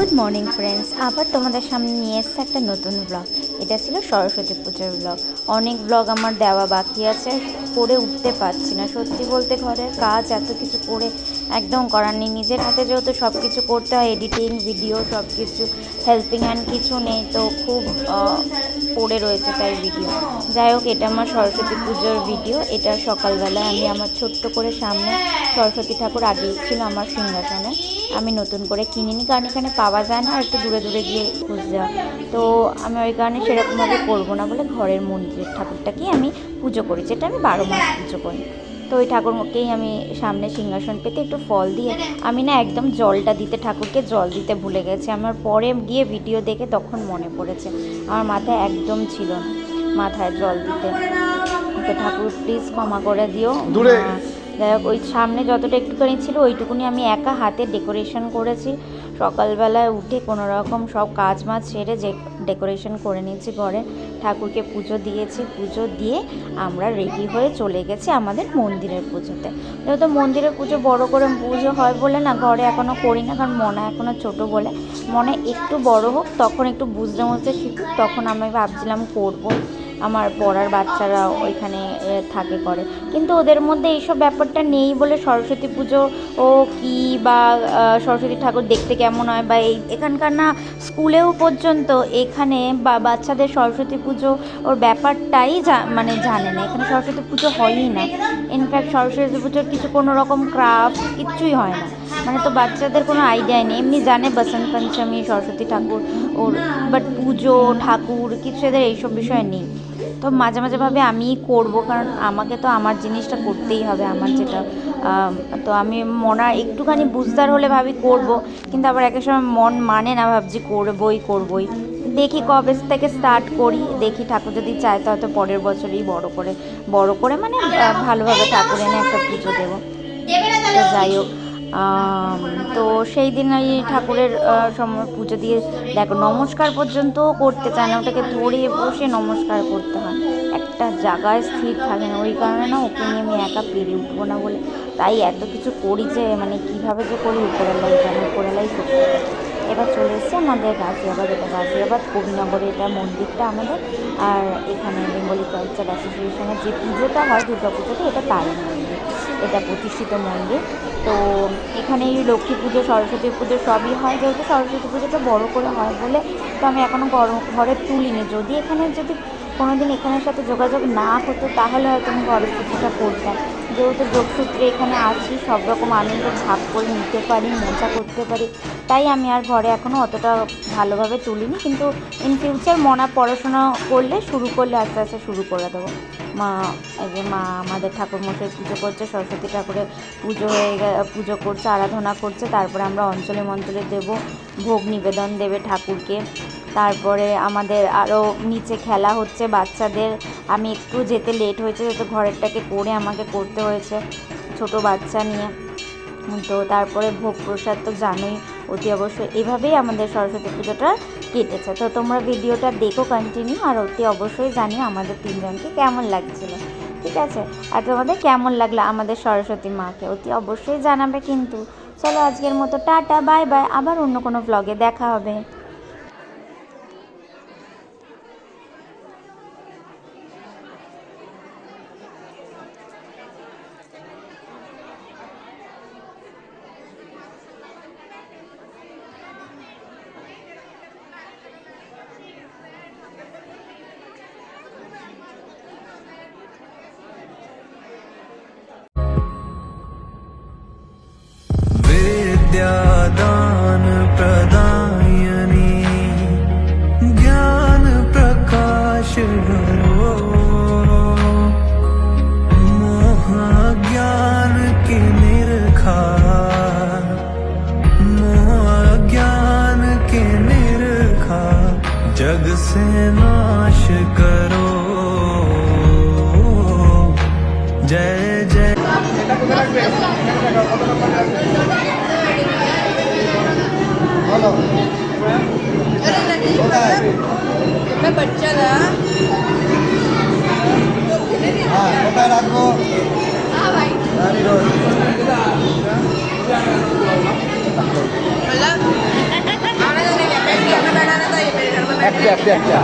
Good morning friends আবার তোমাদের সামনে নিয়ে এসছে একটা নতুন ব্লগ এটা ছিল সরস্বতী পূজার ব্লগ অনেক ব্লগ আমার দেওয়া বাকি আছে করে উঠতে পারছি না। সত্যি বলতে ঘরের কাজ এত কিছু করে একদম করার নেই। নিজের হাতে যেহেতু সব কিছু করতে হয় এডিটিং ভিডিও সব কিছু হেল্পিং হ্যান্ড কিছু নেই, তো খুব পড়ে রয়েছে তাই ভিডিও যাই হোক, এটা আমার সরস্বতী পুজোর ভিডিও এটা সকালবেলায় আমি আমার ছোট্ট করে সামনে সরস্বতী ঠাকুর আগেই ছিল আমার সিংহাসনে। আমি নতুন করে কিনিনি, কারণ এখানে পাওয়া যায় না, আর একটু দূরে দূরে গিয়ে হয় তো আমি ওই কারণে সেরকমভাবে করব না বলে ঘরের মন্দিরের ঠাকুরটাকেই আমি পুজো করি, যেটা আমি বারো মাস পুজো করি। তো ওই ঠাকুরকেই আমি সামনে সিংহাসন পেতে একটু ফল দিয়ে আমি না একদম জলটা দিতে ঠাকুরকে জল দিতে ভুলে গেছি। আমার পরে গিয়ে ভিডিও দেখে তখন মনে পড়েছে। আমার মাথায় একদম ছিল না মাথায় জল দিতে। তো ঠাকুর প্লিজ ক্ষমা করে দিও। দূরে। যাই হোক, ওই সামনে যতটা একটুখানি ছিল, ওইটুকুনি আমি একা হাতে ডেকোরেশন করেছি। সকালবেলায় উঠে কোনো রকম সব কাজ মাছ সেরে যে ডেকোরেশন করে নিয়েছি ঘরে, ঠাকুরকে পুজো দিয়েছি। পুজো দিয়ে আমরা রেডি হয়ে চলে গেছি আমাদের মন্দিরের পুজোতে। যেহেতু মন্দিরের পুজো বড় করে পুজো হয় বলে না, ঘরে এখনও করি না, কারণ মনে এখনও ছোট বলে। মনে একটু বড় হোক, তখন একটু বুঝতে বুঝতে শিখুক, তখন আমি ভাবছিলাম করব। আমার পড়ার বাচ্চারা ওইখানে থাকে, করে। কিন্তু ওদের মধ্যে এইসব ব্যাপারটা নেই বলে সরস্বতী পুজো, ও কি বা সরস্বতী ঠাকুর দেখতে কেমন হয় বা এই এখানকার না স্কুলেও পর্যন্ত এখানে বা, বাচ্চাদের সরস্বতী পুজো ওর ব্যাপারটাই মানে জানে না। এখানে সরস্বতী পুজো হয়ই না। ইনফ্যাক্ট সরস্বতী পুজোর কিছু কোনো রকম ক্রাফট কিচ্ছুই হয় না। মানে তো বাচ্চাদের কোনো আইডিয়া নেই। এমনি জানে বসন্ত পঞ্চমী, সরস্বতী ঠাকুর, ওর বাট পুজো, ঠাকুর, কিছু এদের এইসব বিষয় নেই। তো মাঝে মাঝে ভাবে আমিই করব, কারণ আমাকে তো আমার জিনিসটা করতেই হবে, আমার যেটা তো আমি মনা একটুখানি বুঝদার হলে ভাবি করব, কিন্তু আবার এক এক সময় মন মানে না ভাবছি করবই করবই। দেখি কবে থেকে স্টার্ট করি, দেখি ঠাকুর যদি চায় তো হয়তো পরের বছরই বড় করে বড় করে মানে ভালোভাবে ঠাকুর এনে একটা পুজো দেবো। যাই হোক। তো সেই দিন ওই ঠাকুরের সময় পুজো দিয়ে দেখো, নমস্কার পর্যন্তও করতে চায় না, ওটাকে ধরে বসে নমস্কার করতে হয়। একটা জায়গায় স্থির থাকে না, ওই কারণে না ওকে নিয়ে আমি একা পেরে উঠবো না বলে। তাই এত কিছু করি যে মানে কীভাবে যে করি উপরেলাই জানি উপরেলাই করতে। এবার চলে এসছে আমাদের গাজিয়াবাদ, এটা গাজিয়াবাদ, কবিনগরে এটা মন্দিরটা আমাদের। আর এখানে বেঙ্গলি কালচার অ্যাসোসিয়েশনের যে পুজোটা হয় দুর্গা পুজোটা এটা তারই মন্দির। এটা প্রতিষ্ঠিত মন্দির। তো এখানে লক্ষ্মী পুজো, সরস্বতী পুজো সবই হয়। যেহেতু সরস্বতী পুজোটা বড় করে হয় বলে তো আমি এখনও ঘরে তুলিনি। যদি এখানে যদি কোনো দিন এখানের সাথে যোগাযোগ না হতো, তাহলে হয়তো আমি ঘরে পুজোটা করতাম। যেহেতু যোগসূত্রে এখানে আছি, সব রকম আনন্দ ভাগ করে নিতে পারি, মজা করতে পারি। তাই আমি আর ঘরে এখনও অতটা ভালোভাবে তুলিনি। কিন্তু ইন ফিউচার মনা পড়াশোনা করলে শুরু করলে আস্তে আস্তে শুরু করে দেবো। মা, এই যে মা, আমাদের ঠাকুর মশাই পুজো করছে, সরস্বতী ঠাকুরের পুজো হয়ে পুজো করছে, আরাধনা করছে, তারপরে আমরা অঞ্চলে মঞ্চলে দেব, ভোগ নিবেদন দেবে ঠাকুরকে। তারপরে আমাদের আরও নিচে খেলা হচ্ছে বাচ্চাদের। আমি একটু যেতে লেট হয়েছে, যেহেতু ঘরেরটাকে করে আমাকে করতে হয়েছে ছোট বাচ্চা নিয়ে। তো তারপরে ভোগ প্রসাদ তো জানোই, অতি অবশ্যই। এভাবেই আমাদের সরস্বতী পুজোটা কেটেছে। তো তোমরা ভিডিওটা দেখো কন্টিনিউ আর অতি অবশ্যই জানিও আমাদের তিনজনকে কেমন লাগছিল। ঠিক আছে? আর তোমাদের কেমন লাগল আমাদের সরস্বতী মাকে? অতি অবশ্যই জানাবে কিন্তু। চলো আজকের মতো টাটা বাই বাই আবার অন্য কোনো ব্লগে দেখা হবে। विद्यादान प्रदायनी। ज्ञान प्रकाश करो मोह ज्ञान की निरखा। मोह ज्ञान की निरखा। जग से नाश करो अरे नहीं मैं बच्चा था কোথায় রাখবো গাড়ি রোড একটা একটা একটা